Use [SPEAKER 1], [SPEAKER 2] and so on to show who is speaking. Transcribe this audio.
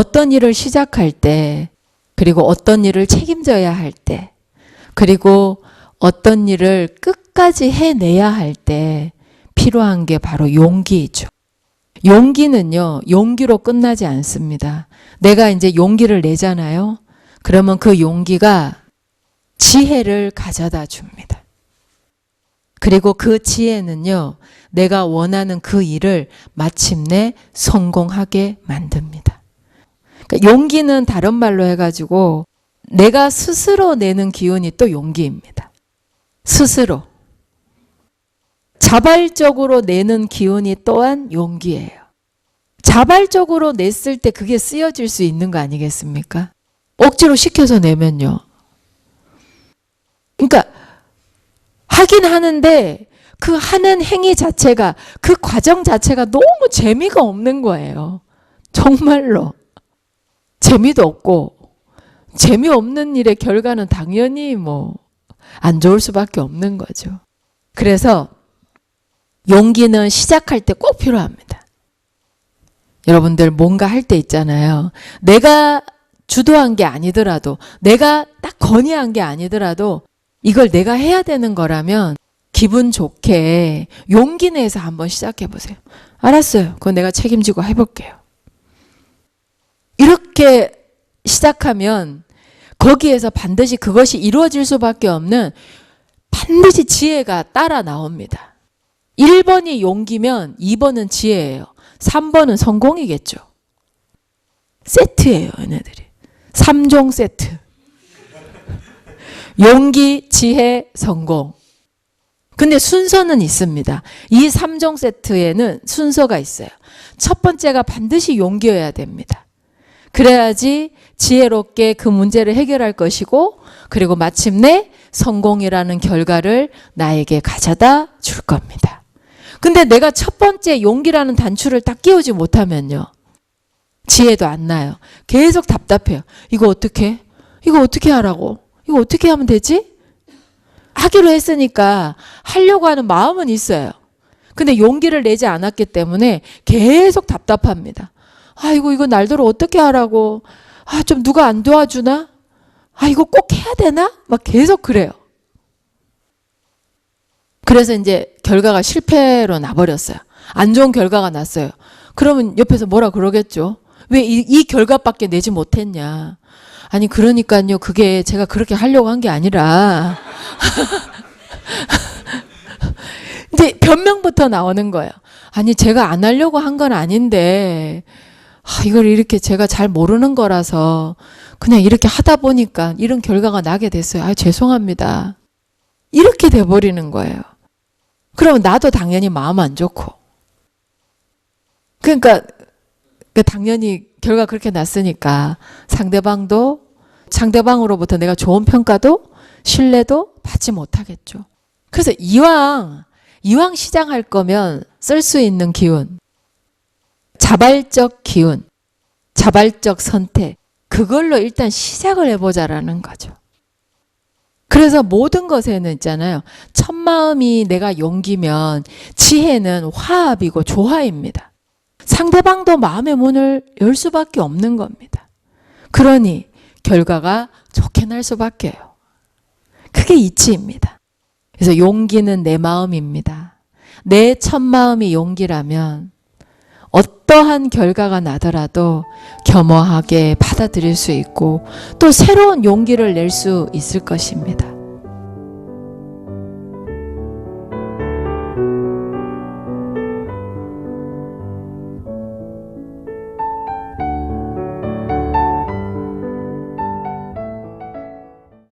[SPEAKER 1] 어떤 일을 시작할 때, 그리고 어떤 일을 책임져야 할 때, 그리고 어떤 일을 끝까지 해내야 할 때 필요한 게 바로 용기이죠. 용기는요, 용기로 끝나지 않습니다. 내가 이제 용기를 내잖아요. 그러면 그 용기가 지혜를 가져다 줍니다. 그리고 그 지혜는요, 내가 원하는 그 일을 마침내 성공하게 만듭니다. 그러니까 용기는 다른 말로 해가지고 내가 스스로 내는 기운이 또 용기입니다. 스스로. 자발적으로 내는 기운이 또한 용기예요. 자발적으로 냈을 때 그게 쓰여질 수 있는 거 아니겠습니까? 억지로 시켜서 내면요. 그러니까 하긴 하는데 그 하는 행위 자체가 그 과정 자체가 너무 재미가 없는 거예요. 정말로. 재미도 없고 재미없는 일의 결과는 당연히 뭐 안 좋을 수밖에 없는 거죠. 그래서 용기는 시작할 때 꼭 필요합니다. 여러분들 뭔가 할 때 있잖아요. 내가 주도한 게 아니더라도 내가 딱 건의한 게 아니더라도 이걸 내가 해야 되는 거라면 기분 좋게 용기 내서 한번 시작해 보세요. 알았어요. 그건 내가 책임지고 해볼게요. 이렇게 시작하면 거기에서 반드시 그것이 이루어질 수밖에 없는 반드시 지혜가 따라 나옵니다. 1번이 용기면 2번은 지혜예요. 3번은 성공이겠죠. 세트예요, 얘네들이. 3종 세트. 용기, 지혜, 성공. 근데 순서는 있습니다. 이 3종 세트에는 순서가 있어요. 첫 번째가 반드시 용기여야 됩니다. 그래야지 지혜롭게 그 문제를 해결할 것이고, 그리고 마침내 성공이라는 결과를 나에게 가져다 줄 겁니다. 근데 내가 첫 번째 용기라는 단추를 딱 끼우지 못하면요. 지혜도 안 나요. 계속 답답해요. 이거 어떻게? 이거 어떻게 하라고? 이거 어떻게 하면 되지? 하기로 했으니까 하려고 하는 마음은 있어요. 근데 용기를 내지 않았기 때문에 계속 답답합니다. 아이고, 이거 날더러 어떻게 하라고. 아, 좀 누가 안 도와주나? 아, 이거 꼭 해야 되나? 막 계속 그래요. 그래서 이제 결과가 실패로 나버렸어요. 안 좋은 결과가 났어요. 그러면 옆에서 뭐라 그러겠죠? 왜 이, 이 결과밖에 내지 못했냐? 아니, 그러니까요. 그게 제가 그렇게 하려고 한 게 아니라. 이제 변명부터 나오는 거예요. 아니, 제가 안 하려고 한 건 아닌데, 아, 이걸 이렇게 제가 잘 모르는 거라서 그냥 이렇게 하다 보니까 이런 결과가 나게 됐어요. 아, 죄송합니다. 이렇게 돼버리는 거예요. 그러면 나도 당연히 마음 안 좋고. 그러니까 그 당연히 결과 그렇게 났으니까 상대방도 상대방으로부터 내가 좋은 평가도 신뢰도 받지 못하겠죠. 그래서 이왕 이왕 시장할 거면 쓸 수 있는 기운, 자발적 기운, 자발적 선택 그걸로 일단 시작을 해보자라는 거죠. 그래서 모든 것에는 있잖아요. 첫 마음이 내가 용기면 지혜는 화합이고 조화입니다. 상대방도 마음의 문을 열 수밖에 없는 겁니다. 그러니 결과가 좋게 날 수밖에요. 그게 이치입니다. 그래서 용기는 내 마음입니다. 내 첫 마음이 용기라면 어떠한 결과가 나더라도 겸허하게 받아들일 수 있고 또 새로운 용기를 낼 수 있을 것입니다.